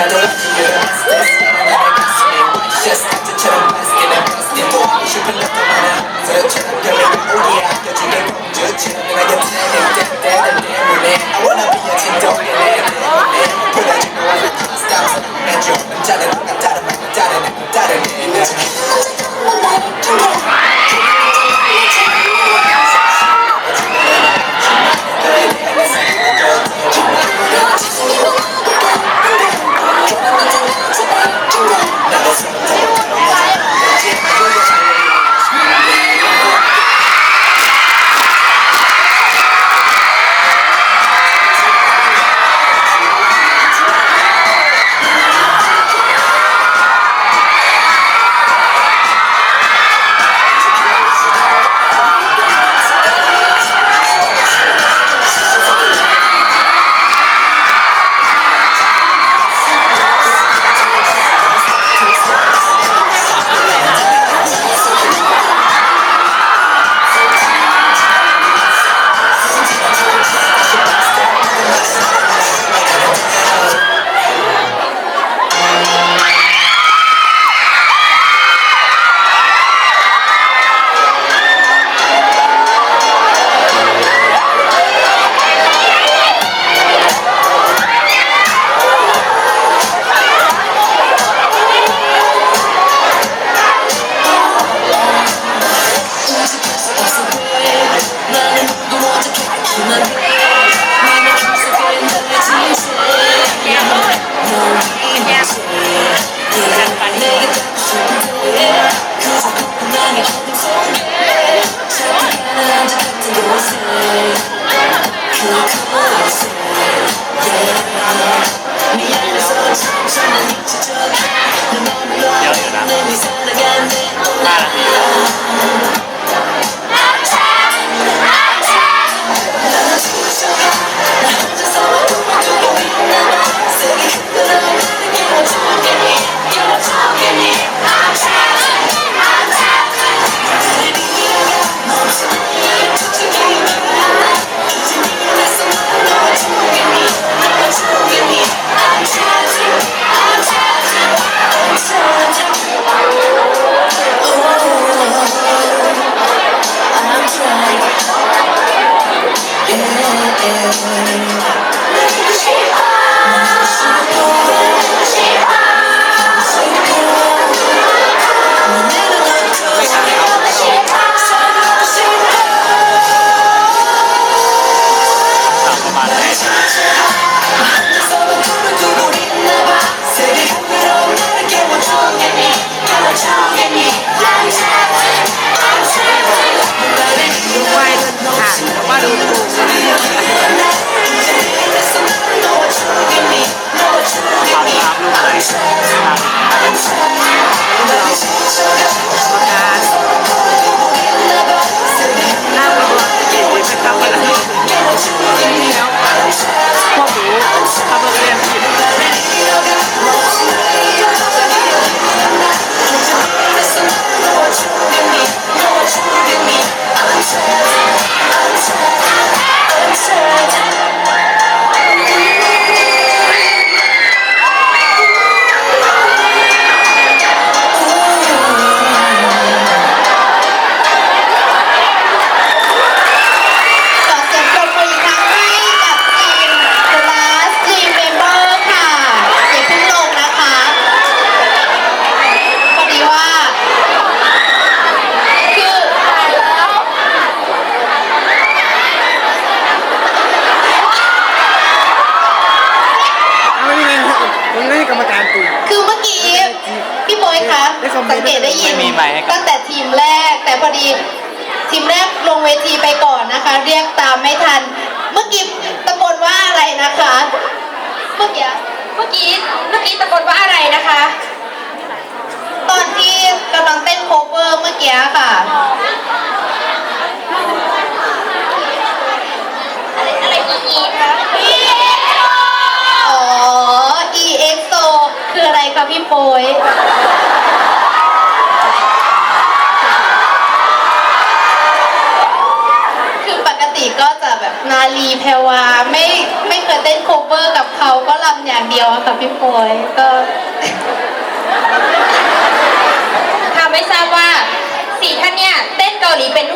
I don't คะได้คอมเมสันงต์เกตได้ยินไม่มีไมค์ให้กันตั้งแต่ทีมแรก แต่พอดีทีมแรกลงเวทีไปก่อนนะคะ เรียกตามไม่ทัน เมื่อกี้ตะโกนว่าอะไรนะคะ เมื่อกี้เมื่อกี้เมื่อกี้ตะโกนว่าอะไรนะคะ ตอนที่กำลังเต้นโคเวอร์เมื่อกี้ค่ะอะไรอะไรอีอีคะอ๋อ EXO คืออะไรคะพี่โปยคือปกติก็จะแบบนา ลีแพรวาไม่ไม่เคยเต้นโคเวอร์กับเขาก็รำอย่างเดียวอะค่ะพี่ปอยก็ ค่ะไม่ทราบว่าสี่ท่านเนี่ยเต้นเกาหลีเป็น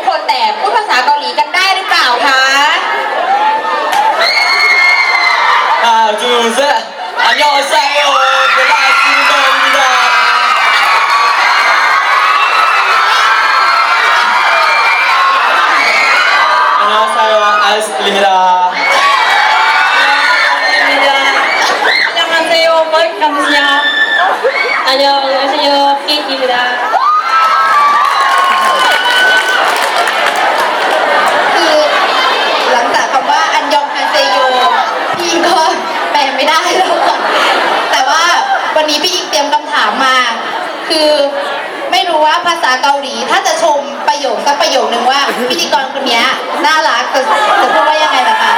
안녕하세요, 케이크입니다. คือหลังจากคำว่าอันยองฮาเซโยพี่อิงก็แปลไม่ได้แล้วค่ะแต่ว่าวันนี้พี่อิงเตรียมคำถามมา คือไม่รู้ว่าภาษาเกาหลี ถ้าจะชมประโยคสักประโยคนึงว่าพิธีกรคนเนี้ยน่ารักจะจะพูดว่ายังไงล่ะคะ